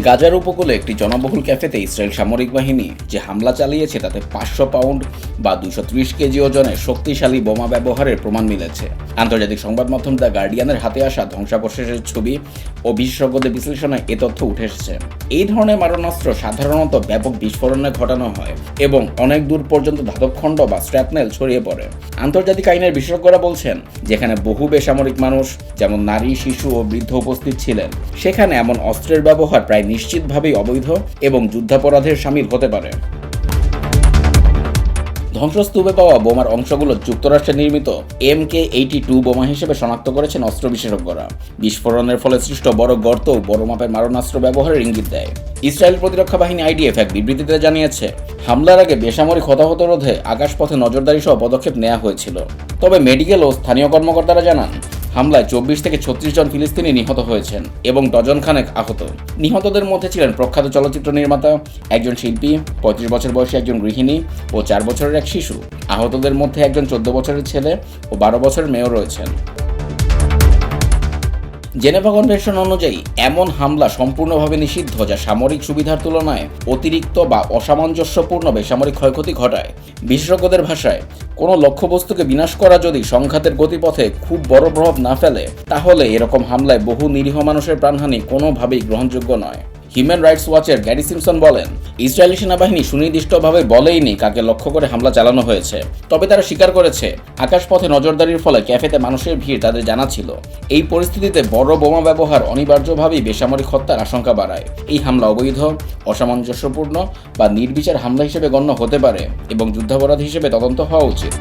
গাজার উপকূলে একটি জনবহুল ক্যাফেতে ইসরায়েল সামরিক বাহিনী যে হামলা চালিয়েছে তাতে পাঁচশো পাউন্ড বা দুশো কেজি ওজনের শক্তিশালী বোমা ব্যবহারের প্রমাণ মিলেছে। আন্তর্জাতিক সংবাদ মাধ্যম দ্য গার্ডিয়ানের হাতে আসা ধ্বংসাবশেষের ছবি ও বিশেষজ্ঞদের বিশ্লেষণে এ তথ্য উঠে এসেছে। এই ধরনের মারণাস্ত্র সাধারণত ব্যাপক বিস্ফোরণে ঘটানো হয় এবং অনেক দূর পর্যন্ত ধাতবখণ্ড বা স্ট্র্যাপনেল ছড়িয়ে পড়ে। আন্তর্জাতিক আইনের বিশেষজ্ঞরা বলছেন, যেখানে বহু বেসামরিক মানুষ, যেমন নারী, শিশু ও বৃদ্ধ উপস্থিত ছিলেন, সেখানে এমন অস্ত্রের ব্যবহার প্রায় নিশ্চিতভাবেই অবৈধ এবং যুদ্ধাপরাধের সামিল হতে পারে। ধ্বংসস্তূপে পাওয়া বোমার অংশগুলো যুক্তরাষ্ট্রে নির্মিত। এম কে এইটি টু বোমা হিসেবে শনাক্ত করেছেন অস্ত্র বিশেষজ্ঞরা। বিস্ফোরণের ফলে সৃষ্ট বড় গর্ত বড় মাপের মারণাস্ত্র ব্যবহারের ইঙ্গিত দেয়। ইসরায়েল প্রতিরক্ষা বাহিনী আইডিএফ এক বিবৃতিতে জানিয়েছে, হামলার আগে বেসামরিক হতাহত রোধে আকাশপথে নজরদারি সহ পদক্ষেপ নেওয়া হয়েছিল। তবে মেডিকেল ও স্থানীয় কর্মকর্তারা জানান হামলায় চব্বিশ থেকে ছত্রিশ জন ফিলিস্তিনি নিহত হয়েছেন এবং ডজন খানেক আহত। নিহতদের মধ্যে ছিলেন প্রখ্যাত চলচ্চিত্র নির্মাতা, একজন শিল্পী, পঁয়ত্রিশ বছর বয়সী একজন গৃহিণী ও চার বছরের এক শিশু। আহতদের মধ্যে একজন চোদ্দ বছরের ছেলে ও বারো বছরের মেয়েও রয়েছেন। জেনেভা কনভেনশন অনুযায়ী, এমন হামলা সম্পূর্ণভাবে নিষিদ্ধ যা সামরিক সুবিধার তুলনায় অতিরিক্ত বা অসামঞ্জস্যপূর্ণ বেসামরিক ক্ষয়ক্ষতি ঘটায়। বিশেষজ্ঞদের ভাষায়, কোনো লক্ষ্যবস্তুকে বিনাশ করা যদি সংঘাতের গতিপথে খুব বড় প্রভাব না ফেলে, তাহলে এরকম হামলায় বহু নিরীহ মানুষের প্রাণহানি কোনোভাবেই গ্রহণযোগ্য নয়। হিউম্যান রাইটস ওয়াচের গ্যারি সিমসন বলেন, ইসরায়েলি সেনাবাহিনী সুনির্দিষ্টভাবে বলেইনি কাকে লক্ষ্য করে হামলা চালানো হয়েছে। তবে তারা স্বীকার করেছে, আকাশপথে নজরদারির ফলে ক্যাফেতে মানুষের ভিড় তাদের জানা ছিল। এই পরিস্থিতিতে বড় বোমা ব্যবহার অনিবার্যভাবেই বেসামরিক হত্যার আশঙ্কা বাড়ায়। এই হামলা অবৈধ, অসামঞ্জস্যপূর্ণ বা নির্বিচার হামলা হিসেবে গণ্য হতে পারে এবং যুদ্ধাপরাধ হিসেবে তদন্ত হওয়া উচিত।